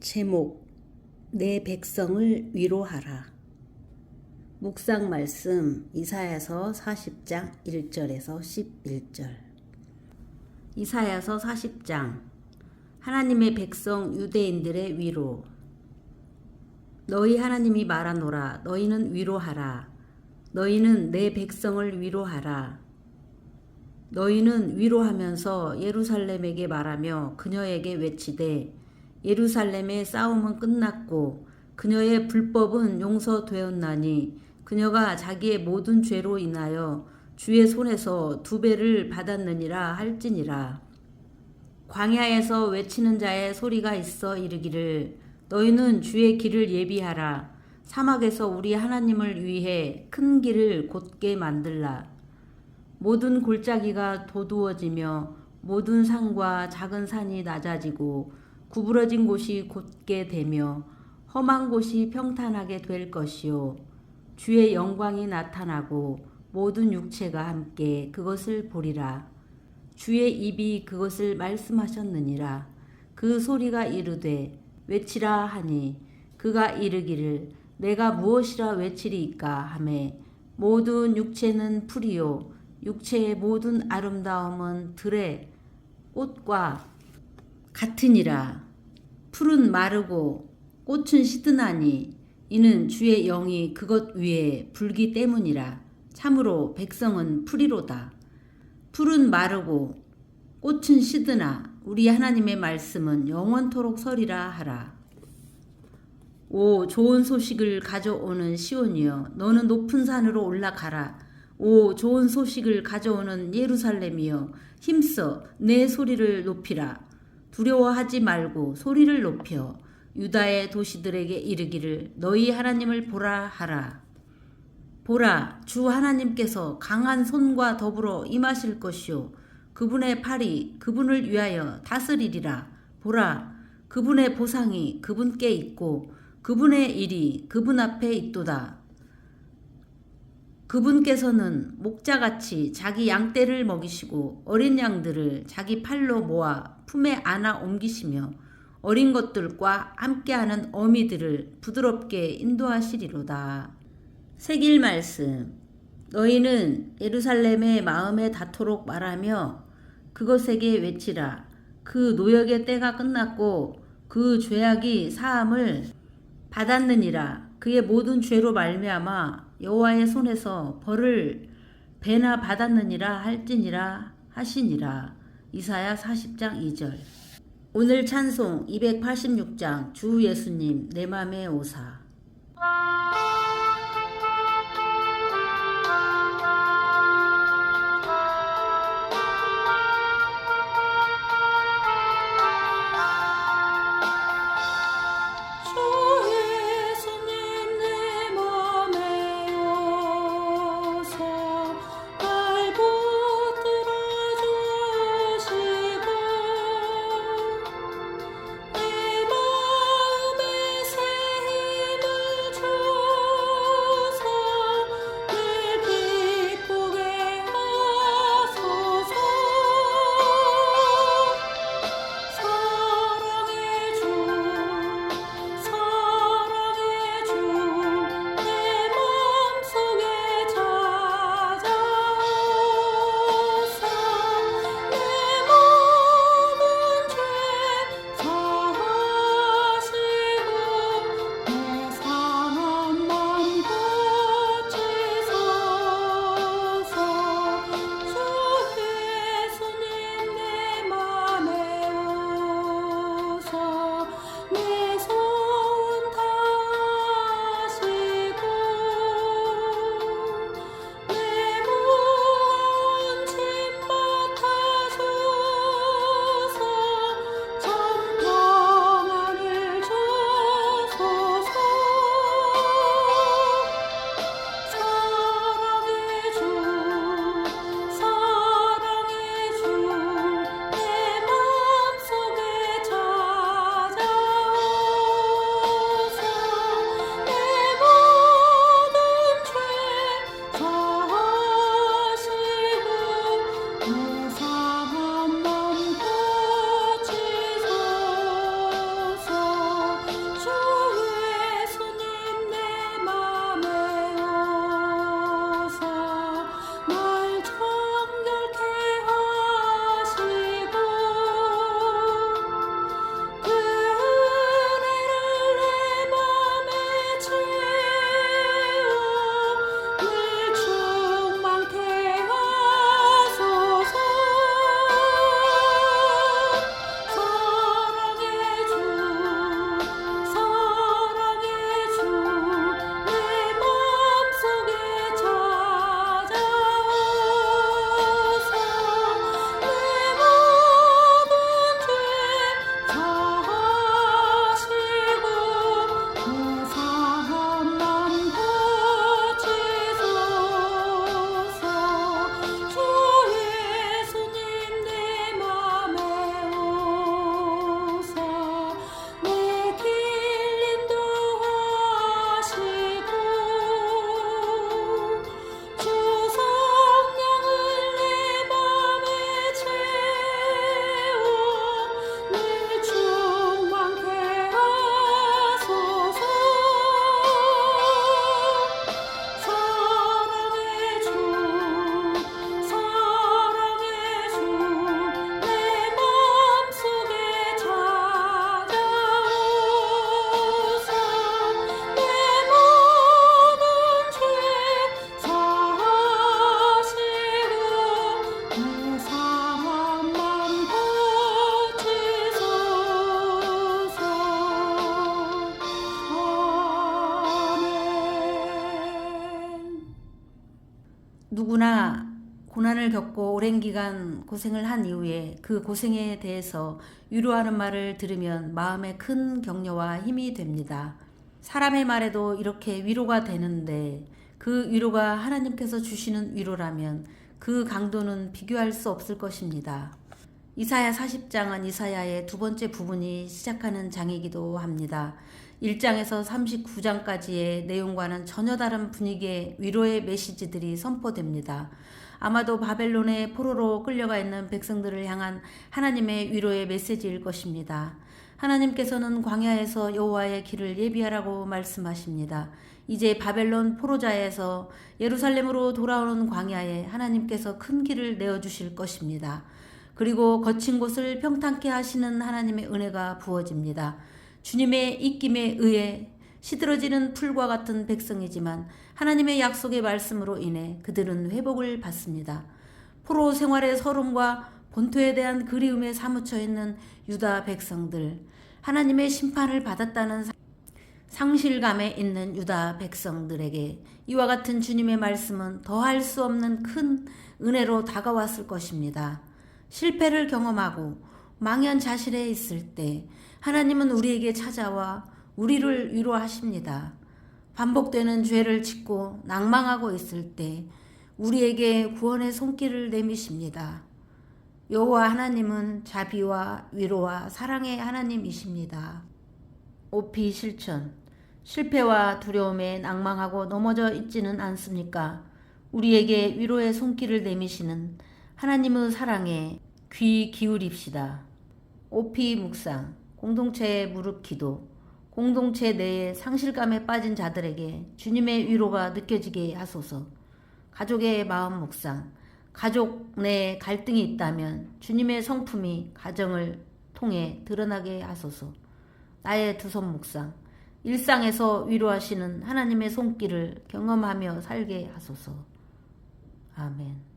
제목 내 백성을 위로하라. 묵상 말씀 이사야서 40장 1절에서 11절. 이사야서 40장. 하나님의 백성 유대인들의 위로. 너희 하나님이 말하노라. 너희는 위로하라. 너희는 내 백성을 위로하라. 너희는 위로하면서 예루살렘에게 말하며 그녀에게 외치되 예루살렘의 싸움은 끝났고 그녀의 불법은 용서되었나니 그녀가 자기의 모든 죄로 인하여 주의 손에서 두 배를 받았느니라 할지니라. 광야에서 외치는 자의 소리가 있어 이르기를 너희는 주의 길을 예비하라. 사막에서 우리 하나님을 위해 큰 길을 곧게 만들라. 모든 골짜기가 도두어지며 모든 산과 작은 산이 낮아지고 구부러진 곳이 곧게 되며 험한 곳이 평탄하게 될 것이요. 주의 영광이 나타나고 모든 육체가 함께 그것을 보리라. 주의 입이 그것을 말씀하셨느니라. 그 소리가 이르되 외치라 하니 그가 이르기를 내가 무엇이라 외치리이까 하매 모든 육체는 풀이요. 육체의 모든 아름다움은 들의 꽃과 같으니라. 풀은 마르고 꽃은 시드나니 이는 주의 영이 그것 위에 불기 때문이라. 참으로 백성은 풀이로다. 풀은 마르고 꽃은 시드나. 우리 하나님의 말씀은 영원토록 서리라 하라. 오 좋은 소식을 가져오는 시온이여 너는 높은 산으로 올라가라. 오 좋은 소식을 가져오는 예루살렘이여 힘써 내 소리를 높이라 두려워하지 말고 소리를 높여 유다의 도시들에게 이르기를 너희 하나님을 보라 하라. 보라, 주 하나님께서 강한 손과 더불어 임하실 것이요. 그분의 팔이 그분을 위하여 다스리리라. 보라, 그분의 보상이 그분께 있고 그분의 일이 그분 앞에 있도다. 그분께서는 목자같이 자기 양떼를 먹이시고 어린 양들을 자기 팔로 모아 품에 안아 옮기시며 어린 것들과 함께하는 어미들을 부드럽게 인도하시리로다. 새길 말씀 너희는 예루살렘의 마음에 닿도록 말하며 그것에게 외치라. 그 노역의 때가 끝났고 그 죄악이 사함을 받았느니라. 그의 모든 죄로 말미암아 여호와의 손에서 벌을 배나 받았느니라 할지니라 하시니라. 이사야 40장 2절. 오늘 찬송 286장 주 예수님 내 맘에 오사. 누구나 고난을 겪고 오랜 기간 고생을 한 이후에 그 고생에 대해서 위로하는 말을 들으면 마음에 큰 격려와 힘이 됩니다. 사람의 말에도 이렇게 위로가 되는데 그 위로가 하나님께서 주시는 위로라면 그 강도는 비교할 수 없을 것입니다. 이사야 40장은 이사야의 두 번째 부분이 시작하는 장이기도 합니다. 1장에서 39장까지의 내용과는 전혀 다른 분위기의 위로의 메시지들이 선포됩니다. 아마도 바벨론의 포로로 끌려가 있는 백성들을 향한 하나님의 위로의 메시지일 것입니다. 하나님께서는 광야에서 여호와의 길을 예비하라고 말씀하십니다. 이제 바벨론 포로자에서 예루살렘으로 돌아오는 광야에 하나님께서 큰 길을 내어 주실 것입니다. 그리고 거친 곳을 평탄케 하시는 하나님의 은혜가 부어집니다. 주님의 입김에 의해 시들어지는 풀과 같은 백성이지만 하나님의 약속의 말씀으로 인해 그들은 회복을 받습니다. 포로 생활의 서름과 본토에 대한 그리움에 사무쳐 있는 유다 백성들, 하나님의 심판을 받았다는 사- 상실감에 있는 유다 백성들에게 이와 같은 주님의 말씀은 더할 수 없는 큰 은혜로 다가왔을 것입니다. 실패를 경험하고 망연자실해 있을 때 하나님은 우리에게 찾아와 우리를 위로하십니다. 반복되는 죄를 짓고 낭망하고 있을 때 우리에게 구원의 손길을 내미십니다. 여호와 하나님은 자비와 위로와 사랑의 하나님이십니다. 오피 실천 실패와 두려움에 낭망하고 넘어져 있지는 않습니까? 우리에게 위로의 손길을 내미시는 하나님의 사랑에 귀 기울입시다. 오피 묵상 공동체의 무릎 기도 공동체 내에 상실감에 빠진 자들에게 주님의 위로가 느껴지게 하소서. 가족의 마음 묵상 가족 내 갈등이 있다면 주님의 성품이 가정을 통해 드러나게 하소서. 나의 두 손 묵상 일상에서 위로하시는 하나님의 손길을 경험하며 살게 하소서. 아멘.